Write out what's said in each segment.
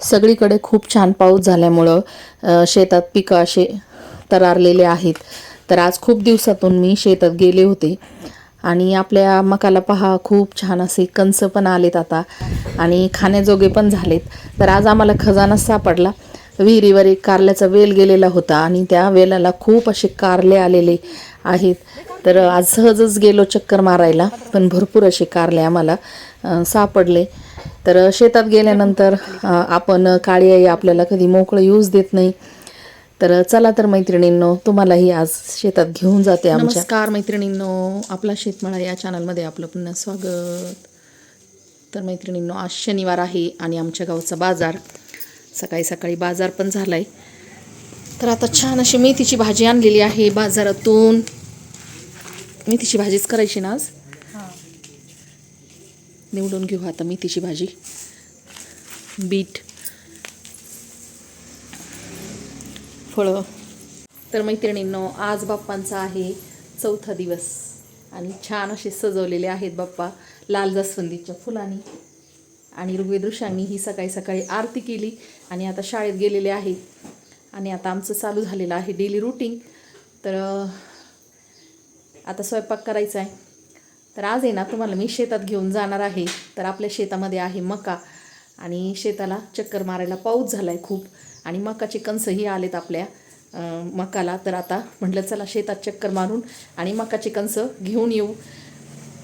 सगळीकडे खूप छान पाऊस झाल्यामुळं शेतात पिकं असे तरारलेले आहेत. तर आज खूप दिवसातून मी शेतात गेले होते. आणि आपल्या मकाला पहा खूप छान असे कंस पण आलेत आता. आणि खाण्याजोगे पण झालेत. तर आज आम्हाला खजानाच सापडला. विहिरीवर एक कारल्याचा वेल गेलेला होता आणि त्या वेलाला खूप असे कारले आलेले आहेत. तर आज सहजच गेलो चक्कर मारायला पण भरपूर असे कारले आम्हाला सापडले. तर शेतात गेल्यानंतर आपण काळी आई आपल्याला कधी मोकळं यूज देत नाही. तर चला तर मैत्रिणींनो तुम्हालाही आज शेतात घेऊन जाते नमस्कार मैत्रिणींनो आपला शेतमाळा या चॅनलमध्ये आपलं पुन्हा स्वागत. तर मैत्रिणींनो आज शनिवार आहे आणि आमच्या गावचा बाजार सकाळी सकाळी बाजार पण झाला आहे तर आता छान अशी मेथीची भाजी आणलेली आहे बाजारातून. मेथीची भाजीच करायची ना आज? निवडून घेऊ आता मेथीची भाजी. बीट. फळं. तर मैत्रिणींनो आज बाप्पांचा आहे चौथा दिवस. आणि छान असे सजवलेले आहेत बाप्पा लाल जास्वंदीच्या फुलांनी. आणि ऋग्वेदृषांनी ही सकाळी सकाळी आरती केली आणि आता शाळेत गेलेले आहेत आणि आता आमचं चालू झालेलं आहे डेली रुटीन. तर आता स्वयंपाक करायचा आहे. तर आज आहे ना तुम्हाला मी शेतात घेऊन जाणार आहे. तर आपल्या शेतामध्ये आहे मका. आणि शेताला चक्कर मारायला पाऊस झाला आहे खूप. आणि मकाचे कणसंही आलेत आपल्या मकाला. तर आता म्हटलं चला शेतात चक्कर मारून आणि मकाचे कणसं घेऊन येऊ.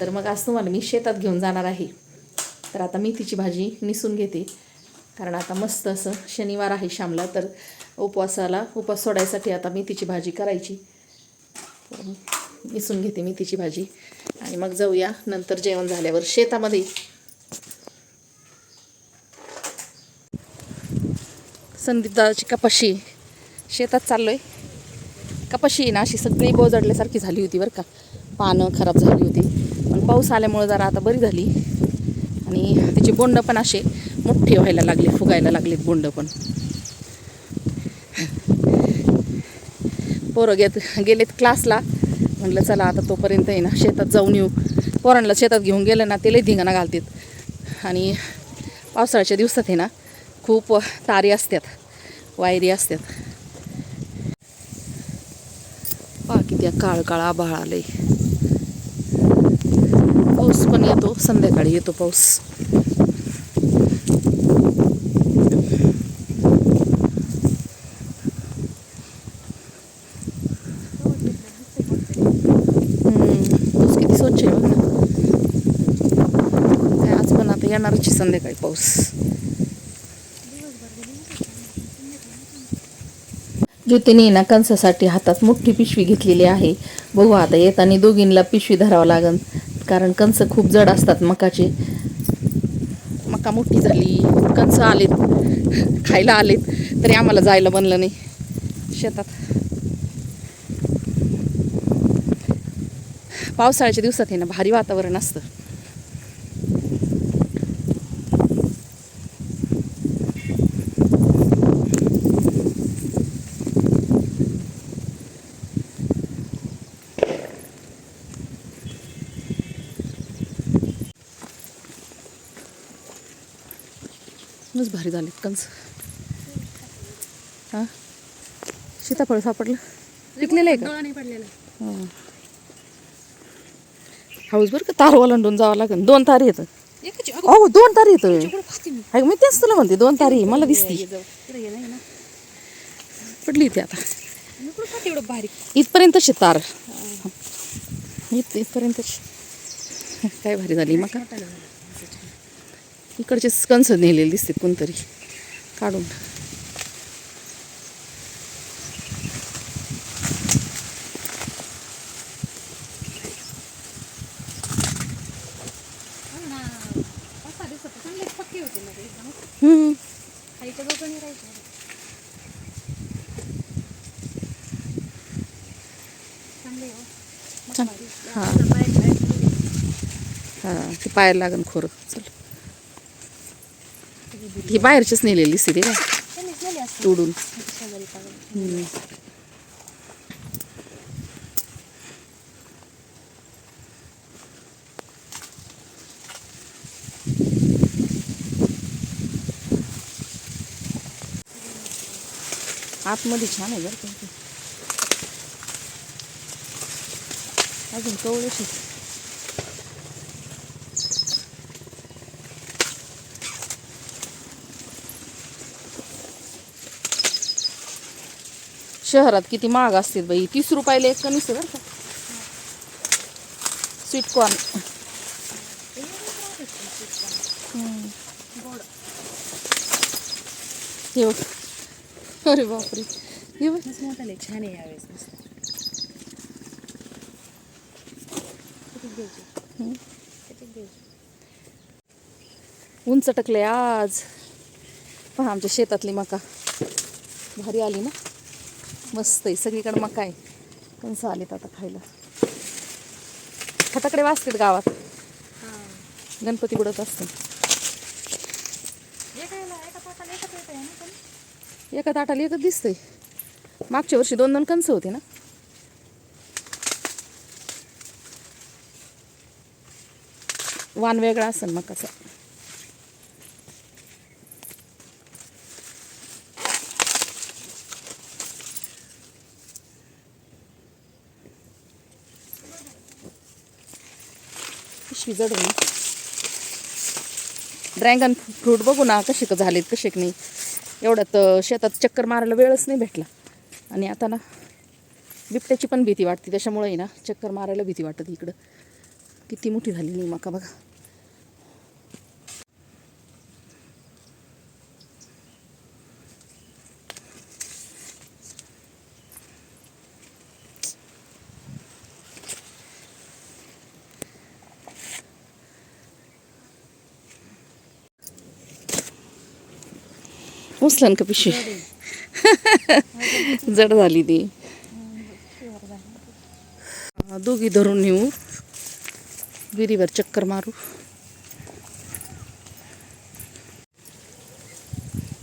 तर मग आज तुम्हाला मी शेतात घेऊन जाणार आहे. तर आता मेथीची भाजी निसून घेते. कारण आता मस्त असं शनिवार आहे श्यामला. तर उपवासाला उपवास सोडायसाठी आता मेथीची भाजी करायची. मिसून घेते मी तिची भाजी. आणि मग जाऊया. नंतर जेवण झाल्यावर शेतामध्ये. संदीप दादाची कपाशी. शेतात चाललोय. कपाशी ना अशी सगळी बोजडल्यासारखी झाली होती बरं का. पानं खराब झाली होती. पण पाऊस आल्यामुळं जरा आता बरी झाली. आणि तिचे बोंड पण असे मोठे व्हायला लागले फुगायला लागलेत बोंड पण. पोरं घेत गेलेत क्लासला म्हटलं चला आता तोपर्यंत आहे ना शेतात जाऊन येऊ. पोरांना शेतात घेऊन गेलं ना ते लई धिंगाणा घालतात. आणि पावसाळ्याच्या दिवसात आहे ना खूप तारी असतात वायरी असतात पहा किती काळ काळ आभाळ आलंय पाऊस पण येतो संध्याकाळी येतो पाऊस हम्म, पाऊस किती स्वच्छ आहे बघ ना काय आज पण आता येणारच संध्याकाळी पाऊस. ज्योतीने ना कंसासाठी हातात मोठी पिशवी घेतलेली आहे. बघू आता येताना दोघींना पिशवी धरावं लागन. कारण कंस खूप जड असतात मकाचे. मका मोठी झाली. कंस आलेत. खायला आलेत. तरी आम्हाला जायला बनलं नाही. शेतात. पावसाळ्याच्या दिवसात आहे ना भारी वातावरण असतं. मस्त भारी झालेत कंस. हां? सीताफळ सापडलं? पिकलेलं आहे का? हां. हाऊस बरं का? तार ओलांडून जावं लागेल. दोन तारी येतं. अहो दोन तारी येतं. पाहते मी तेच तुला म्हणते दोन तारी मला दिसती. पडली इथे आता. इथपर्यंतच आहे तार. इथ इथपर्यंतच. काय भारी झाली मग इकडचे कंस नेलेले दिसते कोणतरी. काढून. हां. सहा ते हा. पायाला लागन खोर. चल. ही बाहेरचीच नेलेली सिरी काय? तोडून. आतमध्ये छान आहे बरं अजून कवळेशीच शहरात किती महाग असतील बाई? तीस रुपयाला एक कणीस आहे बरं का? स्वीट कॉर्न हे अरे बापरे. हे बघ. छान आहे यावेळेस उंच टकले आज. पहा आमच्या शेतातली मका. भारी आली ना? मस्त आहे. सगळीकडे मका आहे. कंस आलेत आता खायला. फटाकडे वाजतात गावात. गणपती बुडत असते. पण? एका ताटाला एकच दिसतंय. मागच्या वर्षी दोन दोन कंस होते ना? वान वेगळा असेल मकाचा. पिशवी जडून ड्रॅगन फ्रूट बघू ना कसे क झालेत कसे की नाही. एवढ्यात शेतात चक्कर मारायला वेळच नाही भेटला. आणि आता ना बिबट्याची पण भीती वाटते. त्याच्यामुळे ना चक्कर मारायला भीती वाटते इकडं. किती मोठी झाली नाही मका बघा. उचलन का पिशवी? जड झाली ती. दोघी धरून नेऊ. विहिरीवर चक्कर मारू.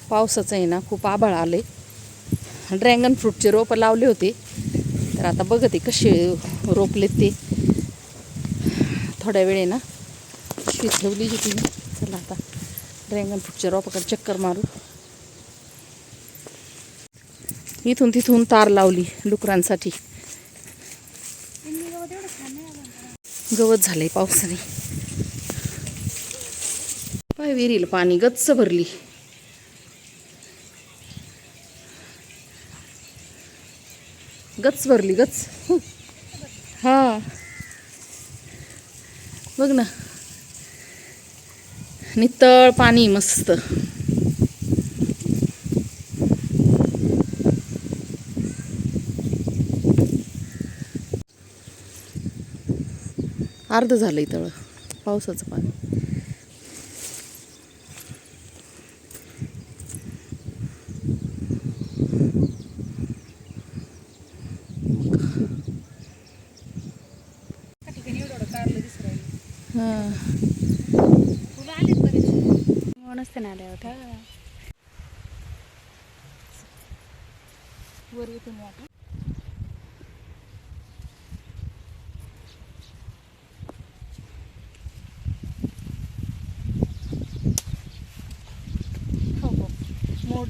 पावसाचं आहे ना खूप आभाळ आले ड्रॅगन फ्रूटचे रोपं लावले होते. तर आता बघते कसे रोपलेत ते. थोड्या वेळे ना ठेवली होती चला आता ड्रॅगन फ्रूटच्या रोपाकडे चक्कर मारू. इथून तिथून तार लावली डुकरांसाठी. गवत झालंय पावसाने. पाय विहिरीला पाणी गच्च भरली. गच्च भरली गच्च. हा. बघ ना. नितळ पाणी मस्त. अर्ध झालं इथं. पावसाचं पाणी. हां. नसते ना आल्या होत्या वर येतो मी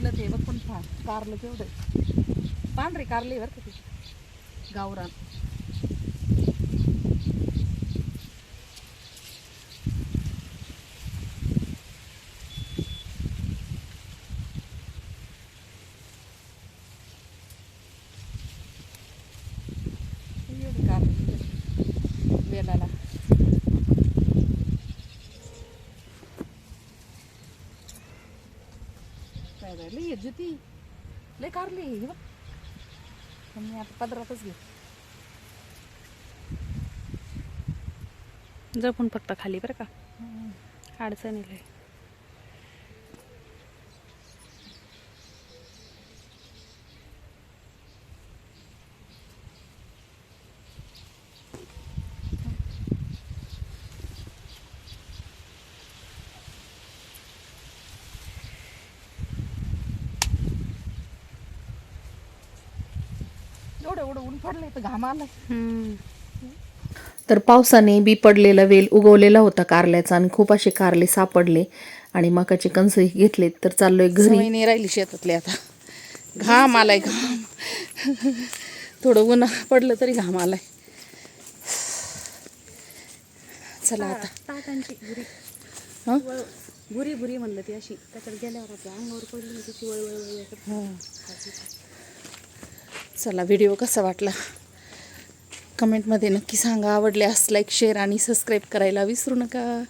मोडलं ते बघ पण कारलं केवढं पांढरे कारले बरं का ते. गावरान एवढी कारली वेलाला लई जुती लय कारली हे बघ. मी आता पदरातच घे जपून फक्त खाली बरं का. अडचण येईल. एवढं एवढं ऊन पडलंय तर घाम आलाय. हम्म. तर पावसाने बी पडलेला वेल उगवलेला होता कारल्याचा आणि खूप असे कारले सापडले आणि मकाचे कंस घेतले तर चाललोय घरी. नाही राहिली शेतातले आता. घाम आलाय घाम. थोडं ऊन पडलं तरी घाम आलाय. चला आता. ताटांची भुरी. हं? भुरी भुरी म्हणलं ती अशी. त्याच्यात गेल्यावर आपल्या अंगावर पडली तिची वळ वळ वळ करते. हो. चला व्हिडिओ कसा वाटला? कमेंटमध्ये नक्की सांगा. आवडल्यास लाईक शेअर आणि सबस्क्राईब करायला विसरू नका.